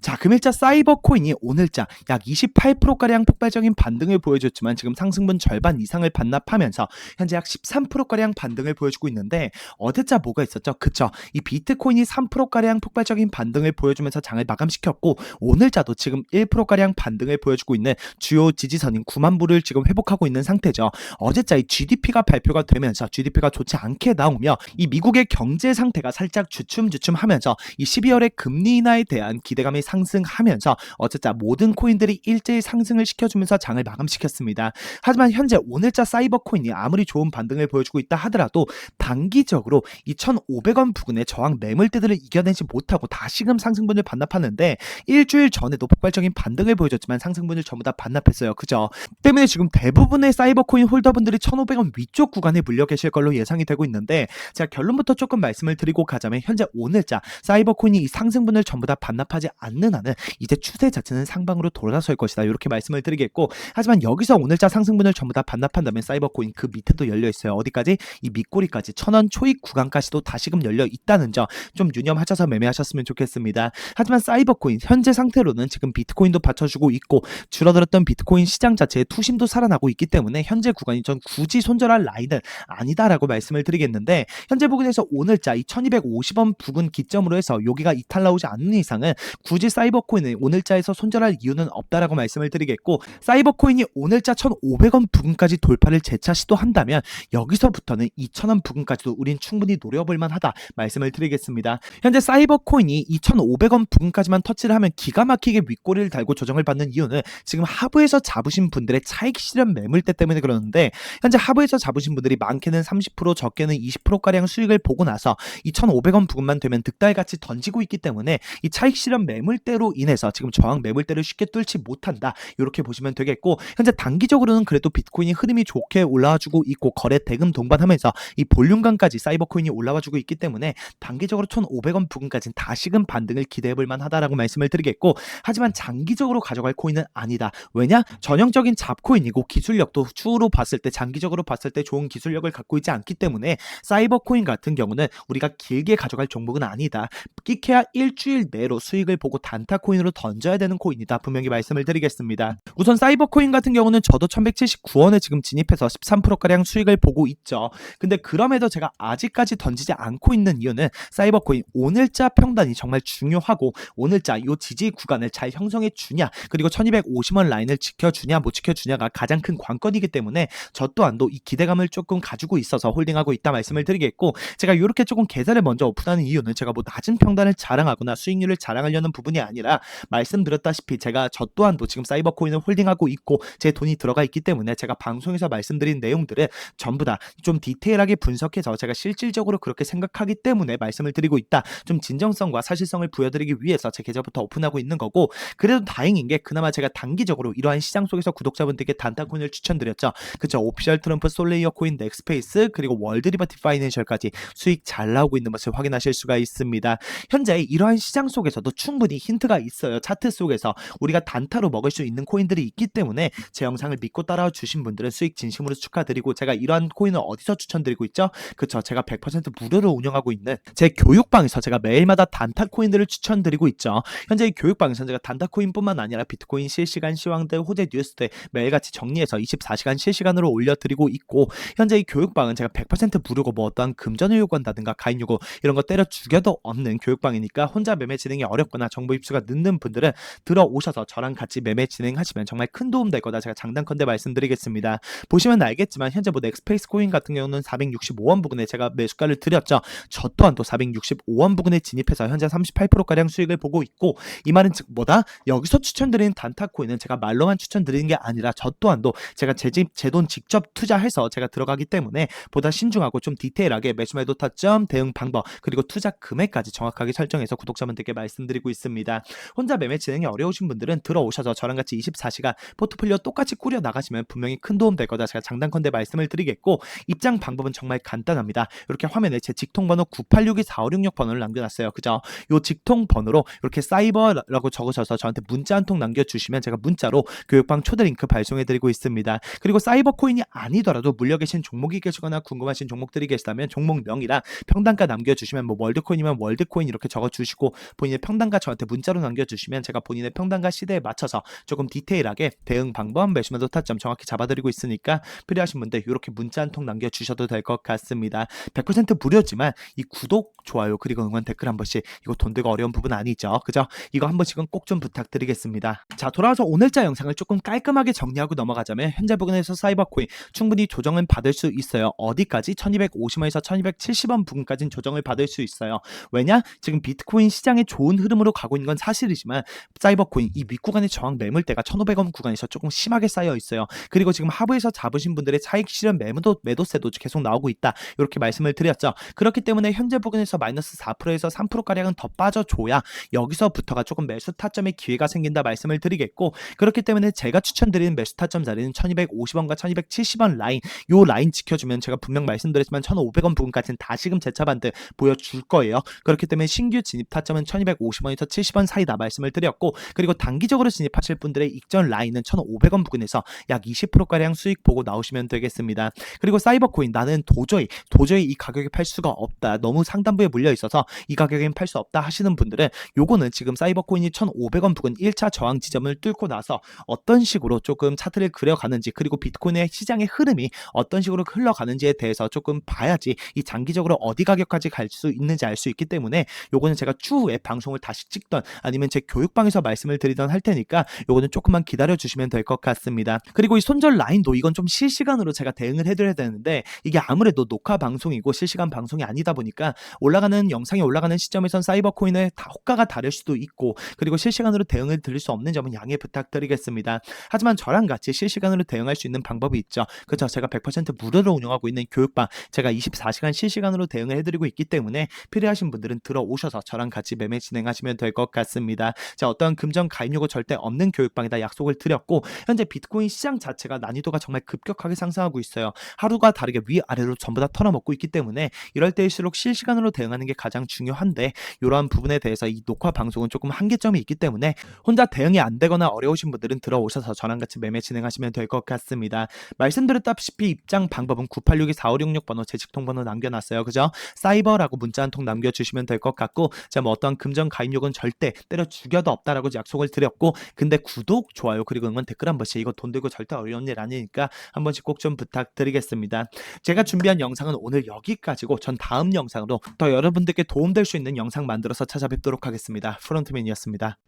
자, 금일자 사이버 코인이 오늘자 약 28%가량 폭발적인 반등을 보여줬지만 지금 상승분 절반 이상을 반납하면서 현재 약 13%가량 반등을 보여주고 있는데 어제자 뭐가 있었죠? 그쵸. 이 비트코인이 3%가량 폭발적인 반등을 보여주면서 장을 마감시켰고 오늘자도 지금 1%가량 반등을 보여주고 있는 주요 지지선인 9만 부를 지금 회복하고 있는 상태죠. 어제자 이 GDP가 발표가 되면서 GDP가 좋지 않게 나오며 이 미국의 경제 상태가 살짝 주춤주춤하면서 이 12월의 금리 인하에 대한 기대감이 상승하면서 어쨌든 모든 코인들이 일제히 상승을 시켜주면서 장을 마감시켰습니다. 하지만 현재 오늘자 사이버 코인이 아무리 좋은 반등을 보여주고 있다 하더라도 단기적으로 2,500원 부근의 저항 매물대들을 이겨내지 못하고 다시금 상승분을 반납하는데 일주일 전에도 폭발적인 반등을 보여줬지만 상승분을 전부 다 반납했어요. 그죠? 때문에 지금 대부분의 사이버 코인 홀더분들이 1,500원 위쪽 구간에 물려 계실 걸로 예상이 되고 있는데 제가 결론부터 조금 말씀을 드리고 가자면 현재 오늘자 사이버 코인이 이 상승분을 전부 다 반납하지 않는 한은 이제 추세 자체는 상방으로 돌아설 것이다. 이렇게 말씀을 드리겠고 하지만 여기서 오늘자 상승분을 전부 다 반납한다면 사이버 코인 그 밑에도 열려 있어요. 어디까지? 이 밑꼬리까지 천원 초입 구간까지도 다시금 열려 있다는 점 좀 유념하셔서 매매하셨으면 좋겠습니다. 하지만 사이버 코인 현재 상태로는 지금 비트코인도 받쳐주고 있고 줄어들었던 비트코인 시장 자체의 투심도 살아나고 있기 때문에 현재 구간이 전 굳이 손절할 라인은 아니다라고 말씀을 드리겠는데 현재 부근에서 오늘자 이 1250원 부근 기점으로 해서 여기가 이탈 나오지 않는 이상은 굳이 사이버 코인을 오늘자에서 손절할 이유는 없다라고 말씀을 드리겠고 사이버 코인이 오늘자 1,500원 부근까지 돌파를 재차 시도한다면 여기서부터는 2,000원 부근까지도 우린 충분히 노려볼 만하다 말씀을 드리겠습니다. 현재 사이버 코인이 2,500원 부근까지만 터치를 하면 기가 막히게 윗꼬리를 달고 조정을 받는 이유는 지금 하부에서 잡으신 분들의 차익 실현 매물대 때문에 그러는데 현재 하부에서 잡으신 분들이 많게는 30% 적게는 20%가량 수익을 보고 나서 2,500원 부근만 되면 득달같이 던지고 있기 때문에 이 차익 실현 매물 대로 인해서 지금 저항 매물대를 쉽게 뚫지 못한다. 이렇게 보시면 되겠고 현재 단기적으로는 그래도 비트코인이 흐름이 좋게 올라와주고 있고 거래 대금 동반하면서 이 볼륨감까지 사이버 코인이 올라와주고 있기 때문에 단기적으로 1,500원 부근까지는 다시금 반등을 기대해볼 만하다라고 말씀을 드리겠고 하지만 장기적으로 가져갈 코인은 아니다. 왜냐? 전형적인 잡코인이고 기술력도 추후로 봤을 때 장기적으로 봤을 때 좋은 기술력을 갖고 있지 않기 때문에 사이버 코인 같은 경우는 우리가 길게 가져갈 종목은 아니다. 끼케야 일주일 내로 수익을 보고 단타 코인으로 던져야 되는 코인이다. 분명히 말씀을 드리겠습니다. 우선 사이버 코인 같은 경우는 저도 1179원에 지금 진입해서 13%가량 수익을 보고 있죠. 근데 그럼에도 제가 아직까지 던지지 않고 있는 이유는 사이버 코인 오늘자 평단이 정말 중요하고 오늘자 요 지지 구간을 잘 형성해 주냐 그리고 1250원 라인을 지켜주냐 못 지켜주냐가 가장 큰 관건이기 때문에 저 또한도 이 기대감을 조금 가지고 있어서 홀딩하고 있다 말씀을 드리겠고 제가 이렇게 조금 계좌를 먼저 오픈하는 이유는 제가 뭐 낮은 평단을 자랑하거나 수익률을 자랑하려는 부분이 아니라 말씀드렸다시피 제가 저 또한도 지금 사이버 코인을 홀딩하고 있고 제 돈이 들어가 있기 때문에 제가 방송에서 말씀드린 내용들을 전부 다 좀 디테일하게 분석해서 제가 실질적으로 그렇게 생각하기 때문에 말씀을 드리고 있다. 좀 진정성과 사실성을 부여드리기 위해서 제 계좌부터 오픈하고 있는 거고 그래도 다행인 게 그나마 제가 단기적으로 이러한 시장 속에서 구독자분들께 단타코인을 추천드렸죠. 그쵸 오피셜 트럼프 솔레이어 코인 넥스페이스 그리고 월드리버티 파이낸셜까지 수익 잘 나오고 있는 것을 확인하실 수가 있습니다. 현재 이러한 시장 속에서도 충분히 힌트가 있어요. 차트 속에서 우리가 단타로 먹을 수 있는 코인들이 있기 때문에 제 영상을 믿고 따라와 주신 분들은 수익 진심으로 축하드리고 제가 이러한 코인을 어디서 추천드리고 있죠? 그쵸 제가 100% 무료로 운영하고 있는 제 교육방에서 제가 매일마다 단타 코인들을 추천드리고 있죠. 현재 이 교육방에서 제가 단타 코인뿐만 아니라 비트코인 실시간 시황들 호재 뉴스들 매일같이 정리해서 24시간 실시간으로 올려드리고 있고 현재 이 교육방은 제가 100% 무료고 뭐 어떠한 금전을 요구한다든가 가입 요구 이런 거 때려 죽여도 없는 교육방이니까 혼자 매매 진행이 어렵거나 정보 입수가 늦는 분들은 들어오셔서 저랑 같이 매매 진행하시면 정말 큰 도움 될 거다 제가 장단컨대 말씀드리겠습니다. 보시면 알겠지만 현재 뭐 넥스페이스 코인 같은 경우는 465원 부근에 제가 매수가를 드렸죠. 저 또한 또 465원 부근에 진입해서 현재 38%가량 수익을 보고 있고 이 말은 즉 뭐다? 여기서 추천드리는 단타 코인은 제가 말로만 추천드리는 게 아니라 저 또한도 제가 제 집 제 돈 직접 투자해서 제가 들어가기 때문에 보다 신중하고 좀 디테일하게 매수 매도 타점 대응 방법 그리고 투자 금액까지 정확하게 설정해서 구독자분들께 말씀드리고 있습니다. 혼자 매매 진행이 어려우신 분들은 들어오셔서 저랑 같이 24시간 포트폴리오 똑같이 꾸려 나가시면 분명히 큰 도움 될 거다 제가 장단컨대 말씀을 드리겠고 입장 방법은 정말 간단합니다. 이렇게 화면에 제 직통 번호 9862456 번호를 남겨놨어요. 그죠? 요 직통 번호로 이렇게 사이버라고 적으셔서 저한테 문자 한 통 남겨주시면 제가 문자로 교육방 초대 링크 발송해드리고 있습니다. 그리고 사이버 코인이 아니더라도 물려 계신 종목이 계시거나 궁금하신 종목들이 계시다면 종목명이랑 평단가 남겨주시면 뭐 월드코인이면 월드코인 이렇게 적어주시고 본인의 평단가 저한테 문자로 남겨주시면 제가 본인의 평단과 시대에 맞춰서 조금 디테일하게 대응 방법, 매수매도 타점 정확히 잡아드리고 있으니까 필요하신 분들 이렇게 문자 한 통 남겨주셔도 될 것 같습니다. 100% 무료지만 이 구독, 좋아요 그리고 응원 댓글 한 번씩 이거 돈 들고 어려운 부분 아니죠. 그죠? 이거 한 번씩은 꼭 좀 부탁드리겠습니다. 자 돌아와서 오늘자 영상을 조금 깔끔하게 정리하고 넘어가자면 현재 부근에서 사이버코인 충분히 조정은 받을 수 있어요. 어디까지? 1250원에서 1270원 부근까지는 조정을 받을 수 있어요. 왜냐? 지금 비트코인 시장의 좋은 흐름으로 가고 있는 건 사실이지만 사이버코인 이 윗구간의 저항 매물대가 1500원 구간에서 조금 심하게 쌓여 있어요. 그리고 지금 하부에서 잡으신 분들의 차익 실현 매도도 매도세도 계속 나오고 있다. 이렇게 말씀을 드렸죠. 그렇기 때문에 현재 부근에서 마이너스 4%에서 3%가량은 더 빠져줘야 여기서부터가 조금 매수 타점의 기회가 생긴다 말씀을 드리겠고 그렇기 때문에 제가 추천드리는 매수 타점 자리는 1250원과 1270원 라인 요 라인 지켜주면 제가 분명 말씀드렸지만 1500원 부분까지는 다시금 재차 반등 보여줄 거예요. 그렇기 때문에 신규 진입 타점은 1250원에서 70원 사이다 말씀을 드렸고 그리고 단기적으로 진입하실 분들의 익전 라인은 1500원 부근에서 약 20%가량 수익 보고 나오시면 되겠습니다. 그리고 사이버 코인 나는 도저히 도저히 이 가격에 팔 수가 없다. 너무 상단 부에 물려 있어서 이 가격엔 팔 수 없다 하시는 분들은 요거는 지금 사이버 코인이 1,500원 부근 1차 저항 지점을 뚫고 나서 어떤 식으로 조금 차트를 그려가는지 그리고 비트코인의 시장의 흐름이 어떤 식으로 흘러가는지에 대해서 조금 봐야지 이 장기적으로 어디 가격까지 갈 수 있는지 알 수 있기 때문에 요거는 제가 추후에 방송을 다시 찍던 아니면 제 교육방에서 말씀을 드리던 할 테니까 요거는 조금만 기다려 주시면 될 것 같습니다. 그리고 이 손절 라인도 이건 좀 실시간으로 제가 대응을 해드려야 되는데 이게 아무래도 녹화 방송이고 실시간 방송이 아니다 보니까 올라가는 영상이 올라가는 시점에선 사이버 코인의 다 호가가 다를 수도 있고 그리고 실시간으로 대응을 드릴 수 없는 점은 양해 부탁드리겠습니다. 하지만 저랑 같이 실시간으로 대응할 수 있는 방법이 있죠. 그죠? 제가 100% 무료로 운영하고 있는 교육방 제가 24시간 실시간으로 대응을 해드리고 있기 때문에 필요하신 분들은 들어오셔서 저랑 같이 매매 진행하시면 될 것 같습니다. 자 어떤 금전 가입 요구 절대 없는 교육방이다 약속을 드렸고 현재 비트코인 시장 자체가 난이도가 정말 급격하게 상승하고 있어요. 하루가 다르게 위아래로 전부 다 털어먹고 있기 때문에 이럴 때일수록 실시간으로 대응하는 게 가장 중요한데 이러한 부분에 대해서 이 녹화 방송은 조금 한계점이 있기 때문에 혼자 대응이 안 되거나 어려우신 분들은 들어오셔서 저랑 같이 매매 진행하시면 될 것 같습니다. 말씀드렸다시피 입장 방법은 986-4566 번호 제 직통 번호 남겨놨어요. 그죠? 사이버라고 문자 한 통 남겨주시면 될 것 같고 제가 뭐 어떤 금전 가입 요구는 절대 때려 죽여도 없다라고 약속을 드렸고 근데 구독, 좋아요 그리고 응원 댓글 한 번씩 이거 돈 들고 절대 어려운 일 아니니까 한 번씩 꼭 좀 부탁드리겠습니다. 제가 준비한 영상은 오늘 여기까지고 전 다음 영상으로 더 여러분들께 도움될 수 있는 영상 만들어서 찾아뵙도록 하겠습니다. 프론트맨이었습니다.